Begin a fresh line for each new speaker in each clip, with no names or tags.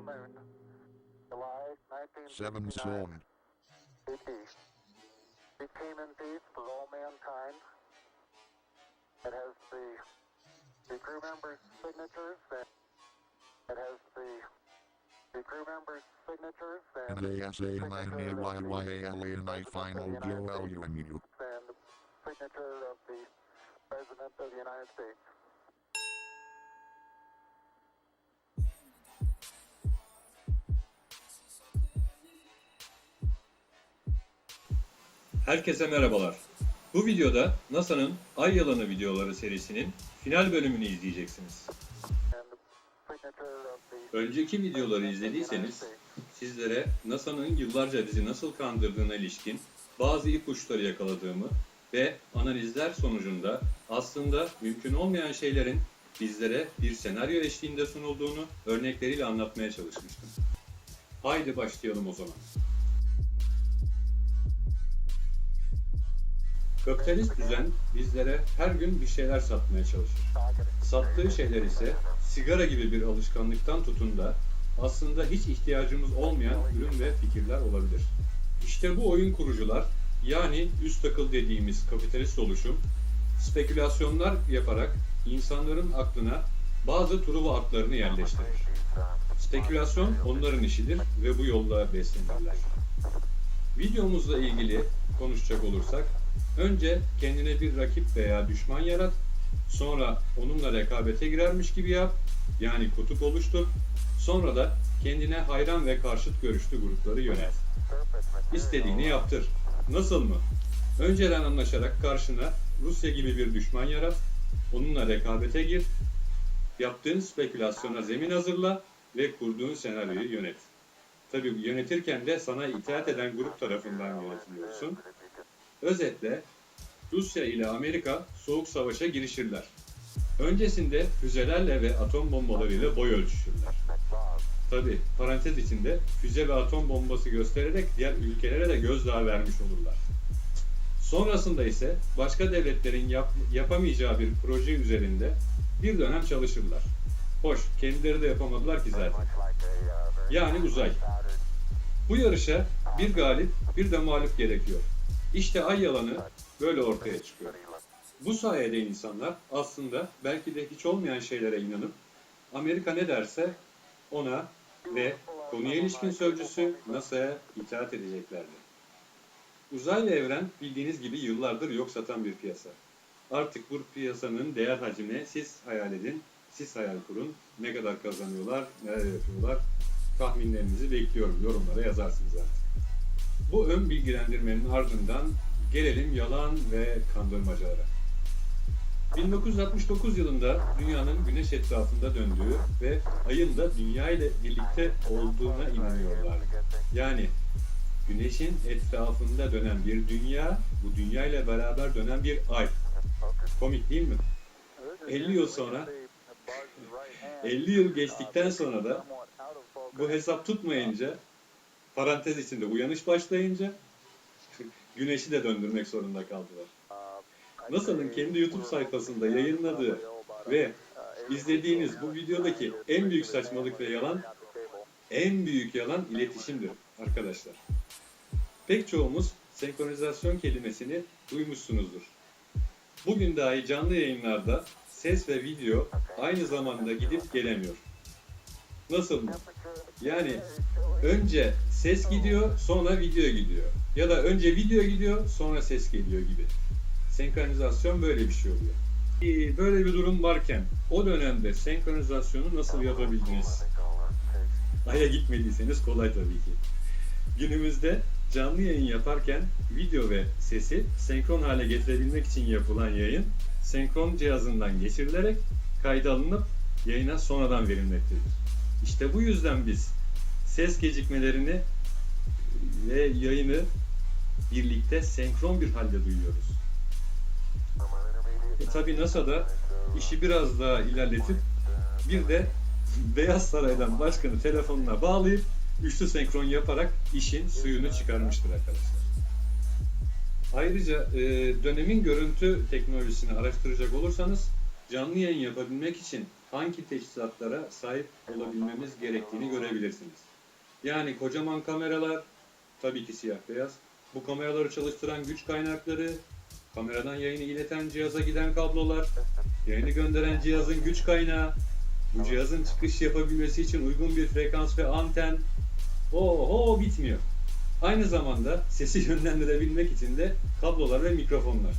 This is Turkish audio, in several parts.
moon. July 1969.
Seven.
BP. We came in peace with all mankind. It has the, the crew members' signatures and it has the, the crew members' signatures and,
And ASA 9AYYALA final ULUMU.
and the signature of the President of the United States.
Herkese merhabalar. Bu videoda NASA'nın Ay Yalanı videoları serisinin final bölümünü izleyeceksiniz. Önceki videoları izlediyseniz sizlere NASA'nın yıllarca bizi nasıl kandırdığına ilişkin bazı ipuçları yakaladığımı ve analizler sonucunda aslında mümkün olmayan şeylerin bizlere bir senaryo eşliğinde sunulduğunu örnekleriyle anlatmaya çalışmıştım. Haydi başlayalım o zaman. Kapitalist düzen bizlere her gün bir şeyler satmaya çalışır. Sattığı şeyler ise sigara gibi bir alışkanlıktan tutun da aslında hiç ihtiyacımız olmayan ürün ve fikirler olabilir. İşte bu oyun kurucular yani üst akıl dediğimiz kapitalist oluşum spekülasyonlar yaparak insanların aklına bazı truva atlarını yerleştirir. Spekülasyon onların işidir ve bu yolla beslenirler. Videomuzla ilgili konuşacak olursak önce kendine bir rakip veya düşman yarat, sonra onunla rekabete girermiş gibi yap, yani kutup oluştur, sonra da kendine hayran ve karşıt görüşlü grupları yönelt. İstediğini yaptır. Nasıl mı? Önceden anlaşarak karşına Rusya gibi bir düşman yarat, onunla rekabete gir, yaptığın spekülasyona zemin hazırla ve kurduğun senaryoyu yönet. Tabii yönetirken de sana itaat eden grup tarafından yönetiliyorsun. Özetle Rusya ile Amerika soğuk savaşa girişirler. Öncesinde füzelerle ve atom bombalarıyla boy ölçüşürler. Tabi parantez içinde füze ve atom bombası göstererek diğer ülkelere de gözdağı vermiş olurlar. Sonrasında ise başka devletlerin yap- yapamayacağı bir proje üzerinde bir dönem çalışırlar. Hoş, kendileri de yapamadılar ki zaten. Yani uzay. Bu yarışa bir galip, bir de mağlup gerekiyor. İşte ay yalanı böyle ortaya çıkıyor. Bu sayede insanlar aslında belki de hiç olmayan şeylere inanıp Amerika ne derse ona ve konuya ilişkin sözcüsü NASA'ya itaat edeceklerdi. Uzay ve evren bildiğiniz gibi yıllardır yok satan bir piyasa. Artık bu piyasanın değer hacmine siz hayal edin, siz hayal kurun. Ne kadar kazanıyorlar, neler yapıyorlar tahminlerinizi bekliyorum. Yorumlara yazarsınız artık. Bu ön bilgilendirmenin ardından gelelim yalan ve kandırmacalara. 1969 yılında dünyanın güneş etrafında döndüğü ve ayın da dünya ile birlikte olduğuna inanıyorlardı. Yani güneşin etrafında dönen bir dünya, bu dünya ile beraber dönen bir ay. Komik değil mi? 50 yıl sonra 50 yıl geçtikten sonra da bu hesap tutmayınca parantez içinde uyanış başlayınca güneşi de döndürmek zorunda kaldılar. NASA'nın kendi YouTube sayfasında yayınladığı ve izlediğiniz bu videodaki en büyük saçmalık ve yalan en büyük yalan iletişimdir arkadaşlar. Pek çoğumuz senkronizasyon kelimesini duymuşsunuzdur. Bugün dahi canlı yayınlarda ses ve video aynı zamanda gidip gelemiyor. Nasıl mı? Yani önce ses gidiyor, sonra video gidiyor. Ya da önce video gidiyor, sonra ses geliyor gibi. Senkronizasyon böyle bir şey oluyor. Ee, Böyle bir durum varken o dönemde senkronizasyonu nasıl yapabildiniz? Ay'a gitmediyseniz kolay tabii ki. Günümüzde canlı yayın yaparken video ve sesi senkron hale getirebilmek için yapılan yayın senkron cihazından geçirilerek kayda alınıp yayına sonradan verilmektedir. İşte bu yüzden biz ses gecikmelerini ve yayını birlikte senkron bir halde duyuyoruz. E tabi NASA'da işi biraz daha ilerletip bir de Beyaz Saray'dan başkanı telefonuna bağlayıp üçlü senkron yaparak işin suyunu çıkarmıştır arkadaşlar. Ayrıca e, dönemin görüntü teknolojisini araştıracak olursanız canlı yayın yapabilmek için hangi teçhizatlara sahip olabilmemiz gerektiğini görebilirsiniz. Yani kocaman kameralar, tabii ki siyah beyaz. Bu kameraları çalıştıran güç kaynakları, kameradan yayını ileten cihaza giden kablolar, yayını gönderen cihazın güç kaynağı, bu cihazın çıkış yapabilmesi için uygun bir frekans ve anten. Oho bitmiyor. Aynı zamanda sesi yönlendirebilmek için de kablolar ve mikrofonlar.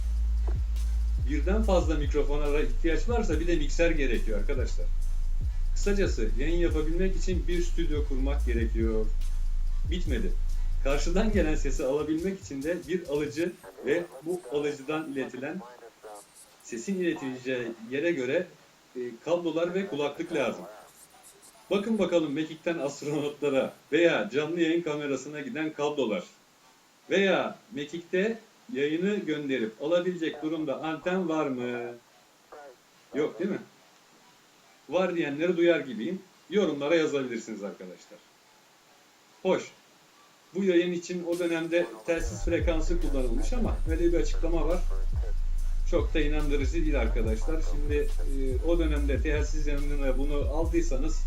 Birden fazla mikrofona ihtiyaç varsa bir de mikser gerekiyor arkadaşlar. Kısacası yayın yapabilmek için bir stüdyo kurmak gerekiyor. Bitmedi. Karşıdan gelen sesi alabilmek için de bir alıcı ve bu alıcıdan iletilen sesin iletileceği yere göre e, kablolar ve kulaklık lazım. Bakın bakalım Mekik'ten astronotlara veya canlı yayın kamerasına giden kablolar veya Mekik'te yayını gönderip alabilecek durumda anten var mı? Yok değil mi? Var diyenleri duyar gibiyim. Yorumlara yazabilirsiniz arkadaşlar. Hoş. Bu yayın için o dönemde telsiz frekansı kullanılmış ama öyle bir açıklama var. Çok da inandırıcı değil arkadaşlar. Şimdi e, o dönemde telsiz yanına bunu aldıysanız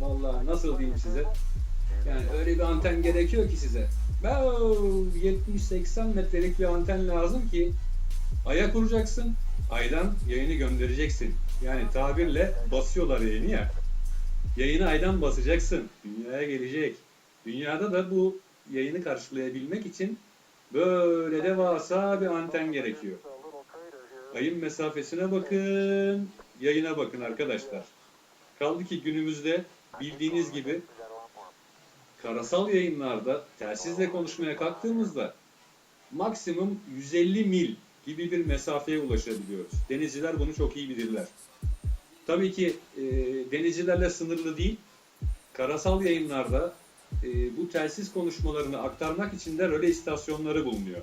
vallahi nasıl diyeyim size? Yani öyle bir anten gerekiyor ki size. Wow, 70-80 metrelik bir anten lazım ki aya kuracaksın. Aydan yayını göndereceksin. Yani tabirle basıyorlar yayını ya. Yayını aydan basacaksın. Dünyaya gelecek. Dünyada da bu yayını karşılayabilmek için böyle devasa bir anten gerekiyor. Ayın mesafesine bakın, yayına bakın arkadaşlar. Kaldı ki günümüzde bildiğiniz gibi karasal yayınlarda telsizle konuşmaya kalktığımızda maksimum 150 mil gibi bir mesafeye ulaşabiliyoruz. Denizciler bunu çok iyi bilirler. Tabii ki e, denizcilerle sınırlı değil. Karasal yayınlarda e, bu telsiz konuşmalarını aktarmak için de röle istasyonları bulunuyor.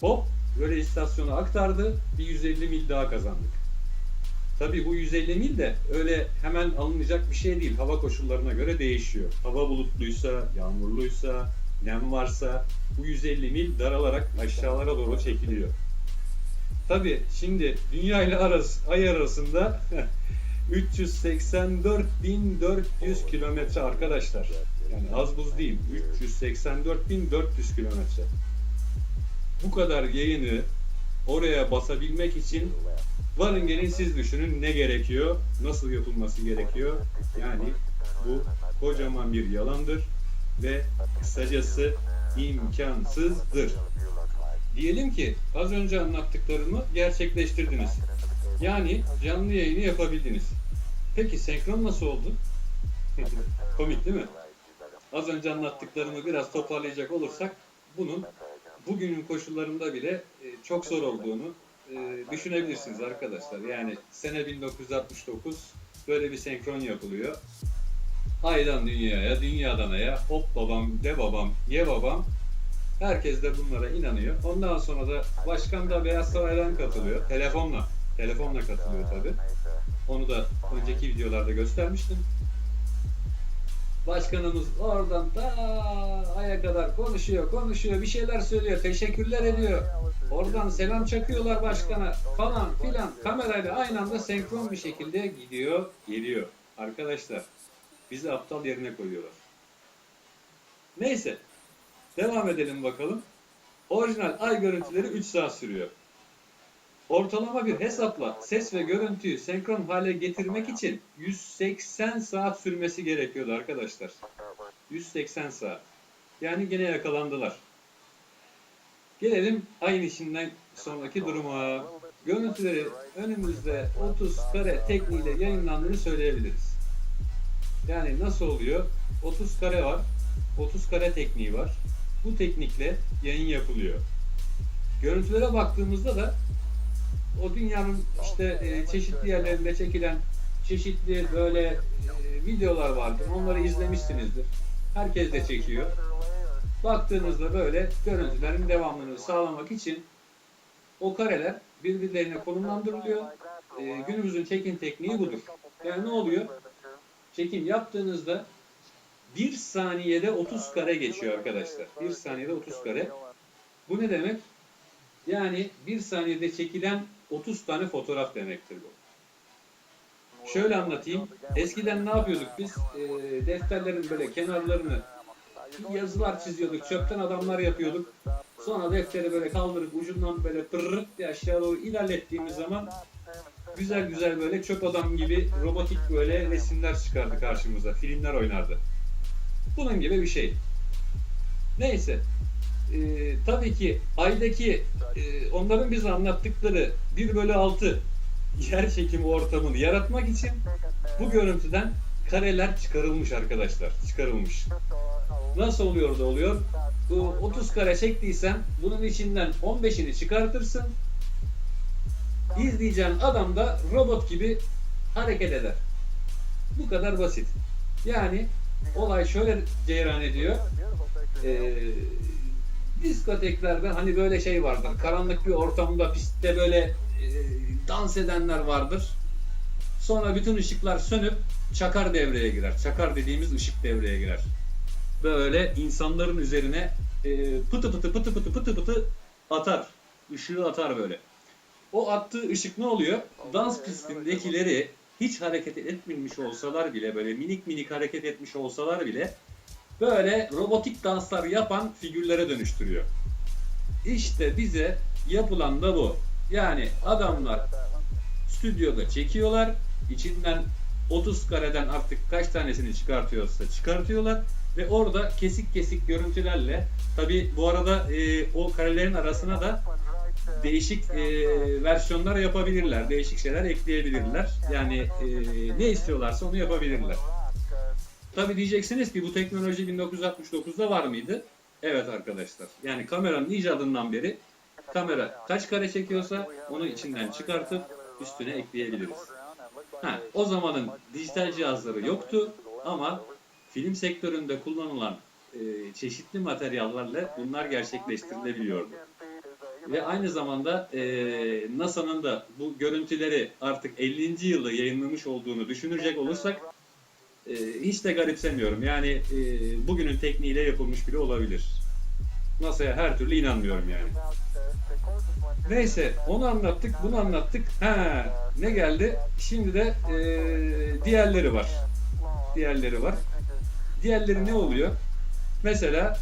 Hop, röle istasyonu aktardı, bir 150 mil daha kazandık. Tabii bu 150 mil de öyle hemen alınacak bir şey değil. Hava koşullarına göre değişiyor. Hava bulutluysa, yağmurluysa, nem varsa bu 150 mil daralarak aşağılara doğru çekiliyor. Tabii şimdi dünya ile arası, ay arasında 384.400 kilometre arkadaşlar. Yani az buz değil. 384.400 kilometre. Bu kadar yayını oraya basabilmek için varın gelin siz düşünün ne gerekiyor, nasıl yapılması gerekiyor. Yani bu kocaman bir yalandır ve kısacası imkansızdır. Diyelim ki az önce anlattıklarımı gerçekleştirdiniz. Yani canlı yayını yapabildiniz. Peki senkron nasıl oldu? Komik değil mi? Az önce anlattıklarımı biraz toparlayacak olursak bunun bugünün koşullarında bile e, çok zor olduğunu e, düşünebilirsiniz arkadaşlar. Yani sene 1969 böyle bir senkron yapılıyor. Aydan dünyaya, dünyadan aya, hop babam, de babam, ye babam. Herkes de bunlara inanıyor. Ondan sonra da başkan da Beyaz Saray'dan katılıyor. Telefonla. Telefonla katılıyor tabi. Onu da önceki videolarda göstermiştim. Başkanımız oradan da aya kadar konuşuyor, konuşuyor, bir şeyler söylüyor, teşekkürler ediyor. Oradan selam çakıyorlar başkana falan filan. Kamerayla aynı anda senkron bir şekilde gidiyor, geliyor. Arkadaşlar bizi aptal yerine koyuyorlar. Neyse. Devam edelim bakalım. Orijinal ay görüntüleri 3 saat sürüyor. Ortalama bir hesapla ses ve görüntüyü senkron hale getirmek için 180 saat sürmesi gerekiyordu arkadaşlar. 180 saat. Yani gene yakalandılar. Gelelim ayın işinden sonraki duruma. Görüntüleri önümüzde 30 kare tekniğiyle yayınlandığını söyleyebiliriz. Yani nasıl oluyor? 30 kare var. 30 kare tekniği var. Bu teknikle yayın yapılıyor. Görüntülere baktığımızda da o dünyanın işte e, çeşitli yerlerinde çekilen çeşitli böyle e, videolar vardır. Onları izlemişsinizdir. Herkes de çekiyor. Baktığınızda böyle görüntülerin devamlılığını sağlamak için o kareler birbirlerine konumlandırılıyor. E, günümüzün çekim tekniği budur. Yani ne oluyor? Çekim yaptığınızda bir saniyede 30 kare geçiyor arkadaşlar. Bir saniyede 30 kare. Bu ne demek? Yani bir saniyede çekilen 30 tane fotoğraf demektir bu. Şöyle anlatayım. Eskiden ne yapıyorduk biz? Ee, defterlerin böyle kenarlarını yazılar çiziyorduk. Çöpten adamlar yapıyorduk. Sonra defteri böyle kaldırıp ucundan böyle pırrıt diye aşağı doğru ilerlettiğimiz zaman güzel güzel böyle çöp adam gibi robotik böyle resimler çıkardı karşımıza. Filmler oynardı. Bunun gibi bir şey. Neyse. Ee, tabii ki aydaki e, onların bize anlattıkları 1 bölü 6 yer çekimi ortamını yaratmak için bu görüntüden kareler çıkarılmış arkadaşlar. Çıkarılmış. Nasıl oluyor da oluyor? Bu 30 kare çektiysen bunun içinden 15'ini çıkartırsın. İzleyeceğin adam da robot gibi hareket eder. Bu kadar basit. Yani olay şöyle ceyran ediyor. Ee, diskoteklerde hani böyle şey vardır. Karanlık bir ortamda pistte böyle e, dans edenler vardır. Sonra bütün ışıklar sönüp çakar devreye girer. Çakar dediğimiz ışık devreye girer. Böyle insanların üzerine e, pıtı pıtı pıtı pıtı pıtı pıtı atar. Işığı atar böyle. O attığı ışık ne oluyor? Dans pistindekileri hiç hareket etmemiş olsalar bile böyle minik minik hareket etmiş olsalar bile böyle robotik danslar yapan figürlere dönüştürüyor. İşte bize yapılan da bu. Yani adamlar stüdyoda çekiyorlar. içinden 30 kareden artık kaç tanesini çıkartıyorsa çıkartıyorlar ve orada kesik kesik görüntülerle tabi bu arada e, o karelerin arasına da değişik e, versiyonlar yapabilirler. Değişik şeyler ekleyebilirler. Yani e, ne istiyorlarsa onu yapabilirler. Tabi diyeceksiniz ki bu teknoloji 1969'da var mıydı? Evet arkadaşlar. Yani kameranın icadından beri kamera kaç kare çekiyorsa onu içinden çıkartıp üstüne ekleyebiliriz. Ha, o zamanın dijital cihazları yoktu ama film sektöründe kullanılan e, çeşitli materyallerle bunlar gerçekleştirilebiliyordu. Ve aynı zamanda e, NASA'nın da bu görüntüleri artık 50. yılda yayınlamış olduğunu düşünecek olursak e, hiç de garipsemiyorum. Yani e, bugünün tekniğiyle yapılmış bile olabilir. NASA'ya her türlü inanmıyorum yani. Neyse onu anlattık, bunu anlattık. Ha ne geldi? Şimdi de e, diğerleri var. Diğerleri var. Diğerleri ne oluyor? Mesela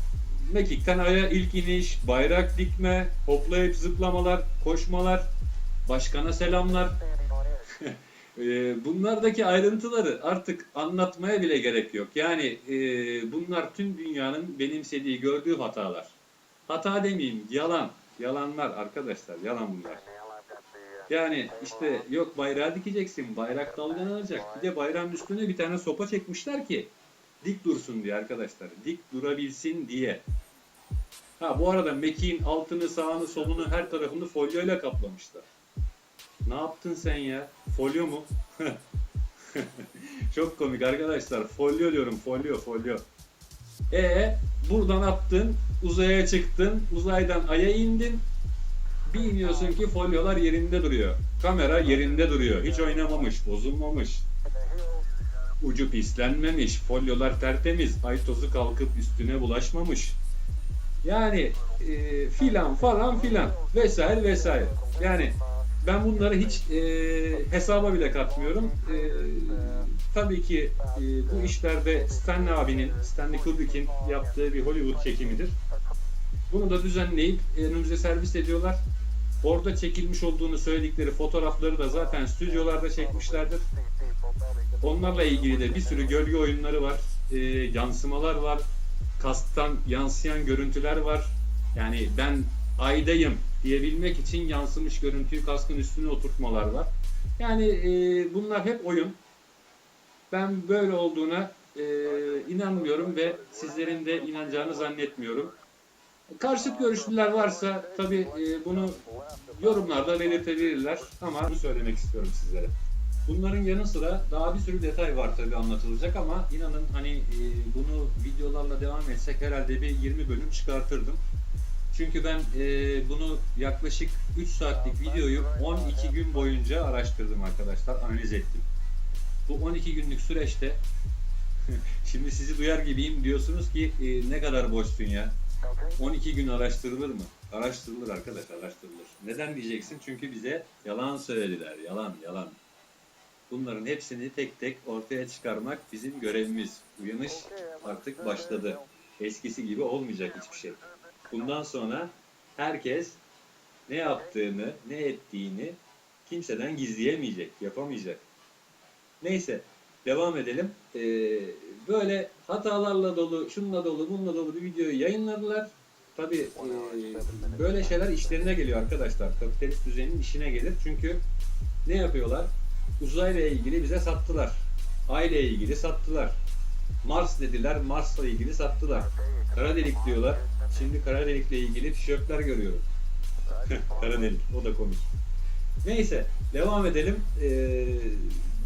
mekikten aya ilk iniş, bayrak dikme, hoplayıp zıplamalar, koşmalar, başkana selamlar. E, bunlardaki ayrıntıları artık anlatmaya bile gerek yok. Yani e, bunlar tüm dünyanın benimsediği, gördüğü hatalar. Hata demeyeyim, yalan. Yalanlar arkadaşlar, yalan bunlar. Yani işte yok bayrağı dikeceksin, bayrak dalgalanacak. Bir de bayrağın üstüne bir tane sopa çekmişler ki dik dursun diye arkadaşlar. Dik durabilsin diye. Ha bu arada mekiğin altını, sağını, solunu, her tarafını folyoyla kaplamışlar. Ne yaptın sen ya? Folyo mu? Çok komik arkadaşlar. Folyo diyorum, folyo, folyo. E buradan attın, uzaya çıktın, uzaydan aya indin. Bir iniyorsun ki folyolar yerinde duruyor. Kamera yerinde duruyor. Hiç oynamamış, bozulmamış. Ucu pislenmemiş, folyolar tertemiz, ay tozu kalkıp üstüne bulaşmamış. Yani e, filan falan filan vesaire vesaire. Yani ben bunları hiç e, hesaba bile katmıyorum. E, tabii ki e, bu işlerde Stanley abinin, Stanley Kubrick'in yaptığı bir Hollywood çekimidir. Bunu da düzenleyip önümüze servis ediyorlar. Orada çekilmiş olduğunu söyledikleri fotoğrafları da zaten stüdyolarda çekmişlerdir. Onlarla ilgili de bir sürü gölge oyunları var, e, yansımalar var, kasttan yansıyan görüntüler var. Yani ben aydayım diyebilmek için yansımış görüntüyü kaskın üstüne oturtmalar var. Yani e, bunlar hep oyun. Ben böyle olduğuna e, inanmıyorum ve sizlerin de inanacağını zannetmiyorum. Karşıt görüşlüler varsa tabi e, bunu yorumlarda belirtebilirler ama bunu söylemek istiyorum sizlere. Bunların yanı sıra daha bir sürü detay var tabi anlatılacak ama inanın hani e, bunu videolarla devam etsek herhalde bir 20 bölüm çıkartırdım. Çünkü ben e, bunu yaklaşık 3 saatlik videoyu 12 gün boyunca araştırdım arkadaşlar, analiz ettim. Bu 12 günlük süreçte şimdi sizi duyar gibiyim diyorsunuz ki e, ne kadar boşsun ya. 12 gün araştırılır mı? Araştırılır arkadaş, araştırılır. Neden diyeceksin? Çünkü bize yalan söylediler. Yalan, yalan. Bunların hepsini tek tek ortaya çıkarmak bizim görevimiz. Uyanış artık başladı. Eskisi gibi olmayacak hiçbir şey. Bundan sonra herkes ne yaptığını, ne ettiğini kimseden gizleyemeyecek, yapamayacak. Neyse, devam edelim. Ee, böyle hatalarla dolu, şunla dolu, bununla dolu bir videoyu yayınladılar. Tabii e, böyle şeyler işlerine geliyor arkadaşlar. Kapitalist düzenin işine gelir. Çünkü ne yapıyorlar? Uzayla ilgili bize sattılar. Ay ile ilgili sattılar. Mars dediler, Mars'la ilgili sattılar. Kara delik diyorlar. Şimdi kara delikle ilgili tişörtler görüyorum. kara delik, o da komik. Neyse, devam edelim. Ee,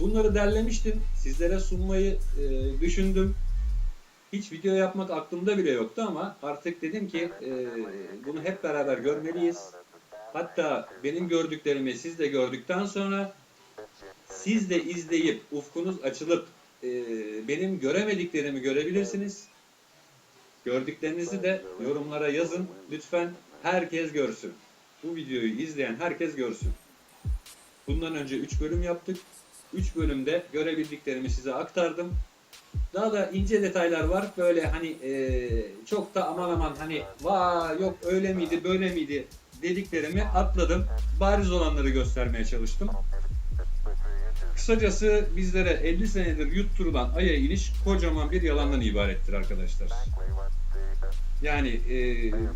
bunları derlemiştim. Sizlere sunmayı e, düşündüm. Hiç video yapmak aklımda bile yoktu ama artık dedim ki e, bunu hep beraber görmeliyiz. Hatta benim gördüklerimi siz de gördükten sonra siz de izleyip ufkunuz açılıp e, benim göremediklerimi görebilirsiniz. Gördüklerinizi de yorumlara yazın. Lütfen herkes görsün. Bu videoyu izleyen herkes görsün. Bundan önce 3 bölüm yaptık. 3 bölümde görebildiklerimi size aktardım. Daha da ince detaylar var. Böyle hani e, çok da aman aman hani vay yok öyle miydi böyle miydi dediklerimi atladım. Bariz olanları göstermeye çalıştım. Kısacası bizlere 50 senedir yutturulan Ay'a iniş kocaman bir yalandan ibarettir arkadaşlar. Yani e,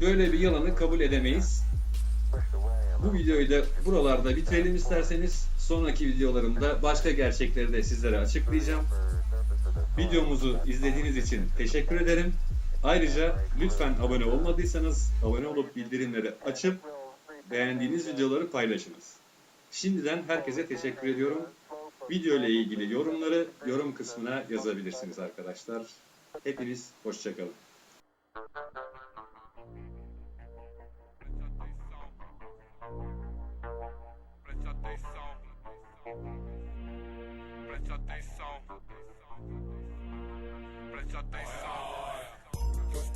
böyle bir yalanı kabul edemeyiz. Bu videoyu da buralarda bitirelim isterseniz. Sonraki videolarımda başka gerçekleri de sizlere açıklayacağım. Videomuzu izlediğiniz için teşekkür ederim. Ayrıca lütfen abone olmadıysanız abone olup bildirimleri açıp beğendiğiniz videoları paylaşınız. Şimdiden herkese teşekkür ediyorum. Video ile ilgili yorumları yorum kısmına yazabilirsiniz arkadaşlar. Hepiniz hoşçakalın.
Preste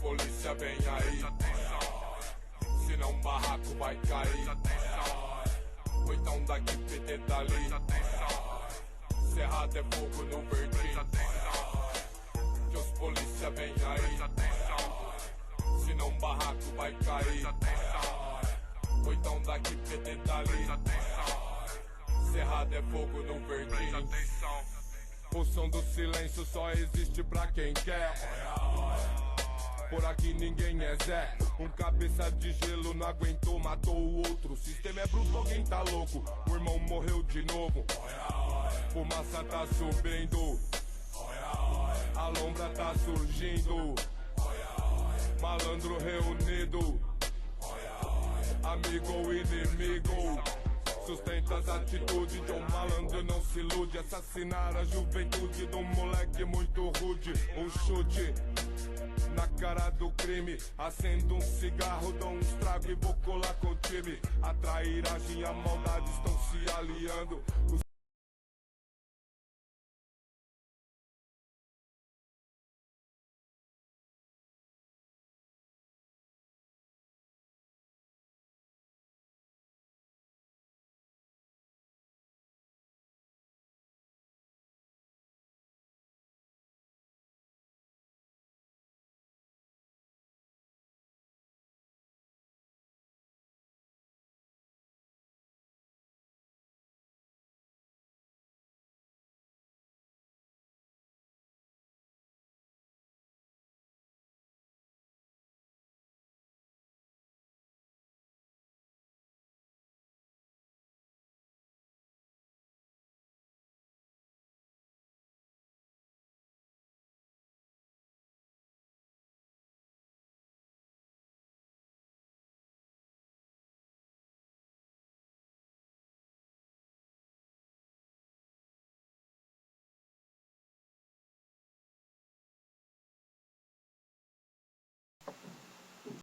polícia vem aí. Preste atenção. Senão o barraco vai cair. Ou então daqui PT dali. Cerrado é fogo no verdinho. Preste atenção. Que os polícia vem aí. Preste atenção. Senão o barraco vai cair. Preste atenção. Então daqui PT dali. Cerrado é fogo no verdinho. O som do silêncio só existe pra quem quer. Por aqui ninguém é Zé. Um cabeça de gelo não aguentou, matou o outro. O sistema é bruto, alguém tá louco. O irmão morreu de novo. Fumaça tá subindo. A lombra tá surgindo. Malandro reunido. Amigo ou inimigo. Sustenta as atitudes de um malandro, não se ilude. Assassinar a juventude de um moleque muito rude. Um chute na cara do crime. Acendo um cigarro, dou um estrago e vou colar com o time. A trairagem e a maldade estão se aliando.